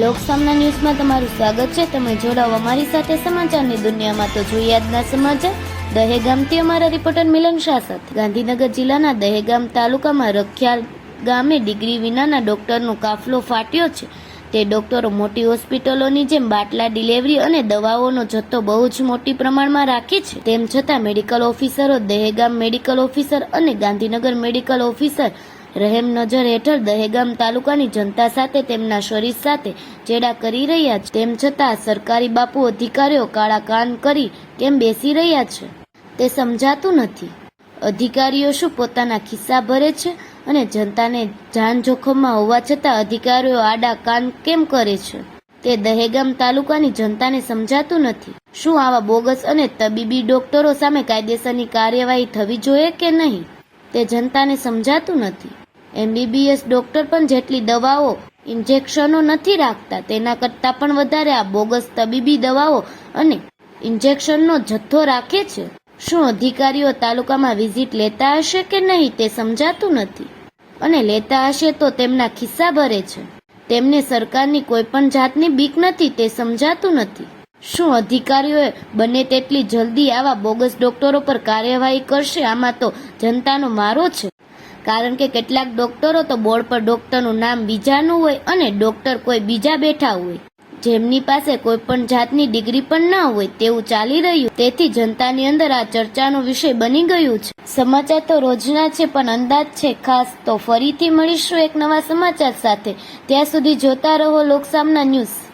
લોકસામના ન્યૂઝમાં તમારું સ્વાગત છે. તમે જોડાઓ અમારી સાથે સમાચારની દુનિયામાં તો જોઈએ આજના સમાચાર. દહેગામથી અમારા રિપોર્ટર મિલન શાહ સાથે. ગાંધીનગર જિલ્લાના દહેગામ તાલુકામાં રખિયાલ ગામે ડિગ્રી વિનાના ડોક્ટરનો કાફલો ફાટ્યો છે. તે ડોક્ટરો મોટી હોસ્પિટલોની જેમ બાટલા, ડિલિવરી અને દવાઓનો જથ્થો બહુ જ મોટી પ્રમાણમાં રાખે છે. તેમ છતાં મેડિકલ ઓફિસરો, દહેગામ મેડિકલ ઓફિસર અને ગાંધીનગર મેડિકલ ઓફિસર રહેમ નજર હેઠળ દહેગામ તાલુકાની જનતા સાથે તેમના શરીર સાથે ચેડા કરી રહ્યા છે. તેમ છતાં સરકારી બાપુ અધિકારીઓ કાળા કાન કરી કેમ બેસી રહ્યા છે તે સમજાતું નથી. અધિકારીઓ શું પોતાના ખિસ્સા ભરે છે અને જનતાને જાન જોખમમાં હોવા છતાં અધિકારીઓ આડા કાન કેમ કરે છે? તે દહેગામ તાલુકાની જનતાને સમજાતું નથી. શું આવા બોગસ અને તબીબી ડોક્ટરો સામે કાયદેસરની કાર્યવાહી થવી જોઈએ કે નહીં? તે જનતાને સમજાતું નથી. એમબીબીએસ ડોક્ટર પણ જેટલી દવાઓ ઇન્જેક્શનો નથી રાખતા, તેના કરતાં પણ વધારે આ બોગસ તબીબી દવાઓ અને ઇન્જેક્શનનો જથ્થો રાખે છે. શું અધિકારીઓ તાલુકામાં વિઝિટ લેતા હશે કે નહીં તે સમજાતું નથી. અને લેતા હશે તો તેમના ખિસ્સા ભરે છે. તેમને સરકારની કોઈ પણ જાતની બીક નથી તે સમજાતું નથી. શું અધિકારીઓએ બને તેટલી જલ્દી આવા બોગસ ડોક્ટરો પર કાર્યવાહી કરશે? આમાં તો જનતાનો મારો છે. કારણ કે કેટલાક ડોક્ટરો તો બોર્ડ પર ડોક્ટરનું નામ બીજાનું હોય અને ડોક્ટર કોઈ બીજા બેઠા હોય. જેમની પાસે કોઈ પણ જાતની ડિગ્રી પણ ના હોય તેવું ચાલી રહ્યું. તેથી જનતાની અંદર આ ચર્ચાનો વિષય બની ગયું છે. સમાચાર તો રોજના છે, પણ અંદાજ છે. ખાસ તો ફરીથી મળીશું એક નવા સમાચાર સાથે. ત્યાં સુધી જોતા રહો લોકસામના ન્યૂઝ.